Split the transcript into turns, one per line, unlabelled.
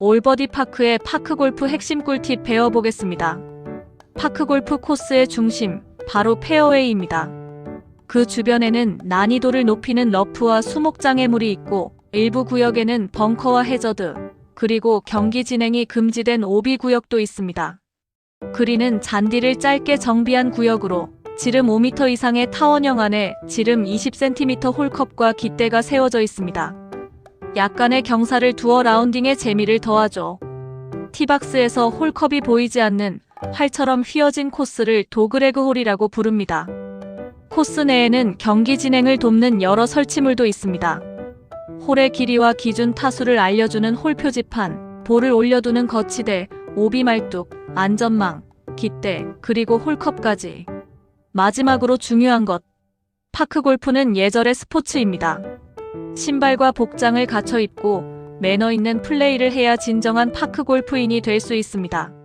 올버디 파크의 파크골프 핵심 꿀팁 배워보겠습니다. 파크골프 코스의 중심, 바로 페어웨이입니다. 그 주변에는 난이도를 높이는 러프와 수목장애물이 있고 일부 구역에는 벙커와 해저드, 그리고 경기 진행이 금지된 오비 구역도 있습니다. 그린은 잔디를 짧게 정비한 구역으로 지름 5m 이상의 타원형 안에 지름 20cm 홀컵과 깃대가 세워져 있습니다. 약간의 경사를 두어 라운딩의 재미를 더하죠. 티박스에서 홀컵이 보이지 않는 활처럼 휘어진 코스를 도그레그 홀이라고 부릅니다. 코스 내에는 경기 진행을 돕는 여러 설치물도 있습니다. 홀의 길이와 기준 타수를 알려주는 홀 표지판, 볼을 올려두는 거치대, 오비 말뚝, 안전망, 깃대, 그리고 홀컵까지. 마지막으로 중요한 것. 파크 골프는 예절의 스포츠입니다. 신발과 복장을 갖춰 입고 매너 있는 플레이를 해야 진정한 파크 골프인이 될 수 있습니다.